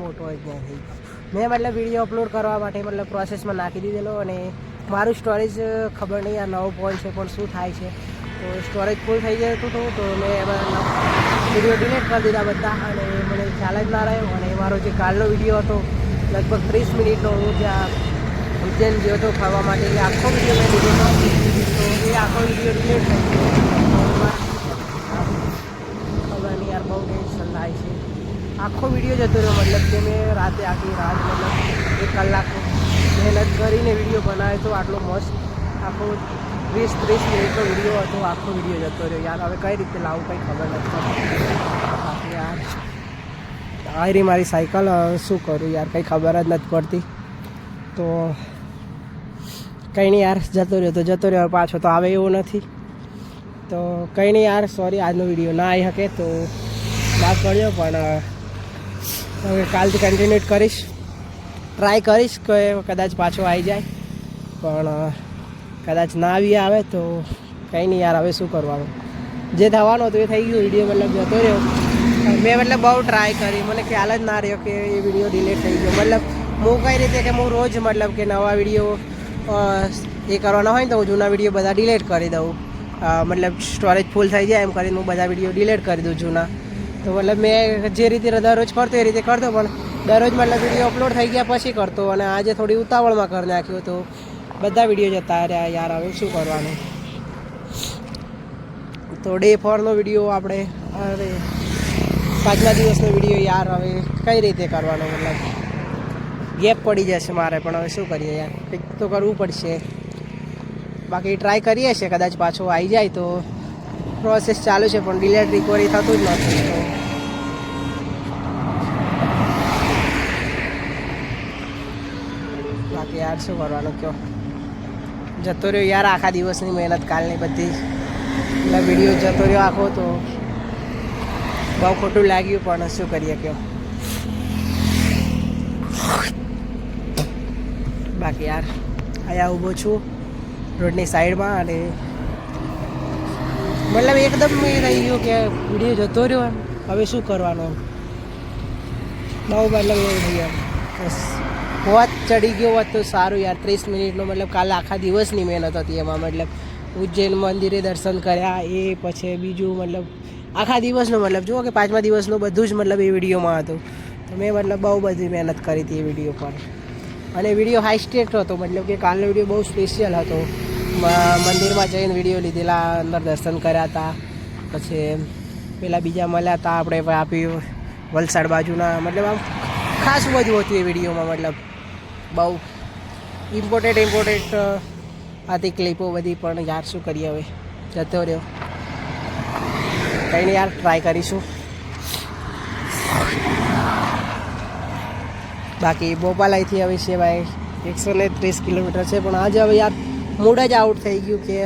મોટો જ નહીં થઈ મેં મતલબ વીડિયો અપલોડ કરવા માટે મતલબ પ્રોસેસમાં નાખી દીધેલો અને મારું સ્ટોરેજ ખબર નહીં આ નવો ફોન છે, પણ શું થાય છે. તો સ્ટોરેજ ફૂલ થઈ જતું હતું તો મેં એમાં વીડિયો ડિલીટ કરી દીધા બધા અને મને ખ્યાલ જ ના રહ્યો અને મારો જે કાલનો વીડિયો હતો, લગભગ ત્રીસ મિનિટનો હું જ્યાં ઉજ્જૈન ગયો હતો ફરવા માટે. આખો વીડિયો મેં લીધો તો એ આખો વીડિયો ડિલીટ થઈ ગયો ખબર નહીં યાર બહુ ટેન્શન થાય છે આખો વીડિયો જતો રહ્યો, મતલબ કે મેં રાતે આખી રાત, મતલબ એક કલાક મહેનત કરીને વીડિયો બનાવ્યો તો આટલો મસ્ત આખો વીસ, ત્રીસ મિનિટનો વીડિયો હતો, આખો વીડિયો જતો રહ્યો. યાર, હવે કઈ રીતે લાવું, કંઈ ખબર નથી. યાર આયરી મારી સાયકલ શું કરું યાર, કંઈ ખબર જ નથી પડતી. તો કંઈ નહીં યાર, જતો રહ્યો તો જતો રહ્યો પાછો તો આવે એવું નથી. તો કંઈ નહીં યાર સોરી આજનો વીડિયો ના આવી શકે તો માફ કરજો, પણ હવે કાલથી કન્ટિન્યુ કરીશ. ટ્રાય કરીશ કે કદાચ પાછો આવી જાય. પણ કદાચ ના આવી આવે તો કંઈ નહીં યાર, હવે શું કરવાનું? જે થવાનું હતું એ થઈ ગયું વીડિયો મતલબ જતો રહ્યો. મેં મતલબ બહુ ટ્રાય કરી, મને ખ્યાલ જ ના રહ્યો કે એ વીડિયો ડિલેટ થઈ ગયો. મતલબ હું કઈ રીતે કે હું રોજ મતલબ કે નવા વીડિયો એ કરવાના હોય ને તો હું જૂના વીડિયો બધા ડિલેટ કરી દઉં. મતલબ સ્ટોરેજ ફૂલ થઈ જાય એમ કરીને હું બધા વીડિયો ડિલેટ કરી દઉં જૂના. તો મતલબ મેં જે રીતે દરરોજ કરતો એ રીતે કરતો પણ દરરોજ મતલબ વીડિયો અપલોડ થઈ ગયા પછી કરતો અને આજે થોડી ઉતાવળમાં કરી નાખ્યું તો બધા વીડિયો જતા રહ્યા, યાર, હવે શું કરવાનું? તો ડે ફોરનો વીડિયો આપણે, અરે, પાંચમા દિવસનો વીડિયો, યાર, હવે કઈ રીતે કરવાનો? મતલબ ગેપ પડી જશે મારે, પણ હવે શું કરીએ યાર, કંઈક તો કરવું પડશે. બાકી ટ્રાય કરીએ છીએ, કદાચ પાછો આવી જાય તો પ્રોસેસ ચાલુ છે, પણ ડિલેટ રિકવરી થતું જ નથી. બાકી યાર શું કરવાનું કયો જતો રહ્યો યાર આખા દિવસની મહેનત, કાલની બધી. એટલે વીડિયો જતો રહ્યો આખો તો બહુ ખોટું લાગ્યું, પણ શું કરીએ કયો બાકી યાર અહીંયા ઊભો છું રોડની સાઈડમાં અને મતલબ એકદમ એ રહી ગયું કે વીડિયો જતો રહ્યો એમ. હવે શું કરવાનું બહુ મતલબ એવું થઈ ગયું બસ. હોત ચડી ગયો હોત તો સારું યાર. ત્રીસ મિનિટનો મતલબ કાલ આખા દિવસની મહેનત હતી એમાં. મતલબ ઉજ્જૈન મંદિરે દર્શન કર્યા, એ પછી બીજું મતલબ આખા દિવસનો મતલબ. જુઓ કે પાંચમા દિવસનું બધું જ મતલબ એ વિડીયોમાં હતું. તો મેં મતલબ બહુ બધી મહેનત કરી હતી એ વીડિયો પર. અને વીડિયો હાઈ સ્ટેટ હતો. મતલબ કે કાલનો વીડિયો બહુ સ્પેશિયલ હતો. મંદિરમાં જઈને વીડિયો લીધેલા, અંદર દર્શન કર્યા હતા. પછી પેલા બીજા મળ્યા હતા, આપણે આપી વલસાડ બાજુના, મતલબ આમ ખાસ બધું હતું એ વિડીયોમાં મતલબ બહુ ઇમ્પોર્ટેન્ટ ઇમ્પોર્ટેન્ટ હતી ક્લિપો બધી, પણ યાર શું કરીએ હવે? જતો રહ્યો. કંઈ નહીં યાર ટ્રાય કરીશું. બાકી ભોપાલ અહીંથી હવે છે ભાઈ એકસો ને ત્રીસ કિલોમીટર છે, પણ આજે હવે યાર મૂડ જ આઉટ થઈ ગયું કે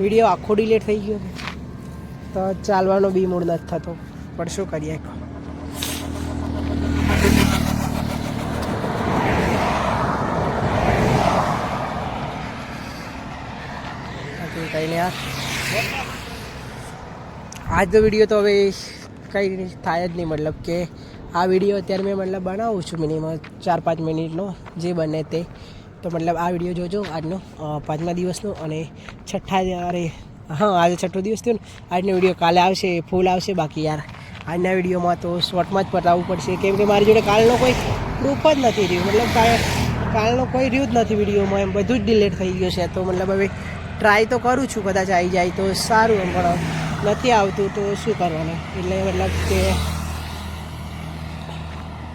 વીડિયો આખો ડિલેટ થઈ ગયો. તો ચાલવાનો બી મૂડ નથી થતો. પણ શું કરીએ? કંઈ નહીં આજનો વીડિયો તો હવે કંઈ થાય જ નહીં મતલબ કે આ વીડિયો અત્યારે મેં મતલબ બનાવું છું મિનિમમ ચાર પાંચ મિનિટનો, જે બને તે. તો મતલબ આ વીડિયો જોજો આજનો પાંચમા દિવસનો અને છઠ્ઠા અરે, હા, આજે છઠ્ઠો દિવસ થયો ને, આજનો વીડિયો કાલે આવશે, ફૂલ આવશે બાકી યાર. આજના વિડીયોમાં તો શોર્ટમાં જ પતાવવું પડશે, કેમ કે મારી જોડે કાલનો કોઈ પ્રૂફ જ નથી રહ્યું, મતલબ કાલ, કાલનો કોઈ રહ્યું જ નથી વિડીયોમાં, એમ બધું જ ડિલેટ થઈ ગયું છે, તો મતલબ હવે ટ્રાય તો કરું છું, કદાચ આવી જાય તો સારું, એમ પણ નથી આવતું, તો શું કરવાનું? એટલે મતલબ કે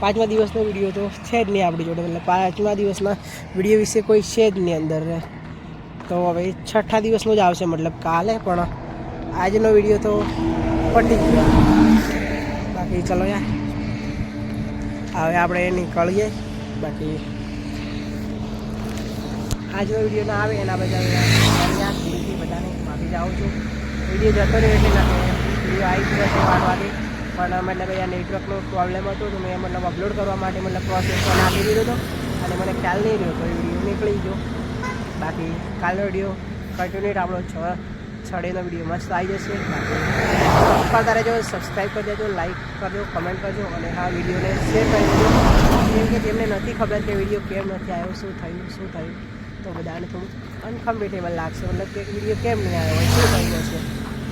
પાંચમા દિવસનો વીડિયો તો છે જ નહીં આપણી જોડે, મતલબ પાંચમા દિવસના વીડિયો વિશે કોઈ છે જ નહીં અંદર. તો હવે છઠ્ઠા દિવસનો જ આવશે, મતલબ કાલે, પણ આજનો વીડિયો તો પટી ગયો. બાકી ચલો યાર. હવે આપણે નીકળીએ. બાકી આજનો વીડિયો ના આવે એના બધા બધાને માફી જાઉં છું. વીડિયો જતો રહ્યો એટલે વીડિયો આવી ગયો છે વાગે પણ મતલબ અહીંયા નેટવર્કનો પ્રોબ્લેમ હતો તો મેં મતલબ અપલોડ કરવા માટે મતલબ પ્રોસેસમાં નાખી દીધો હતો. અને મને ખ્યાલ નહીં રહ્યો તો વીડિયો નીકળી ગયો. બાકી કાલનો વીડિયો કન્ટિન્યુ આપણો છ, છડેનો વીડિયો મસ્ત આવી જશે. પર તારે જો સબસ્ક્રાઈબ કરી દેજો લાઈક કરજો કમેન્ટ કરજો અને આ વિડીયોને શેર કરી દેજો. કેમ કે જેમને નથી ખબર કે વીડિયો કેમ નથી આવ્યો, શું થયું શું થયું, તો બધાને થોડું અનકમ્ફર્ટેબલ લાગશે. મતલબ કે વીડિયો કેમ નહીં આવ્યો, શું થઈ જશે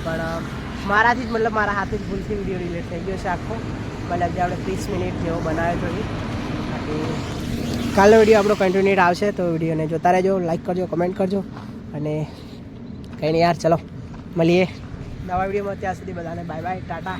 પણ મારાથી જ મતલબ મારા હાથે જ ભૂલથી વીડિયો ડિલીટ થઈ ગયો છે આખો. મતલબ જે આપણે ત્રીસ મિનિટ જેવો બનાવ્યો હતો એ કાલનો વીડિયો આપણો કન્ટિન્યુટ આવશે, તો વિડીયોને જોતા રહેજો લાઈક કરજો કમેન્ટ કરજો. અને કંઈ નહીં યાર, ચલો, મળીએ. નવા વિડીયોમાં ત્યાં સુધી બધાને બાય બાય ટાટા.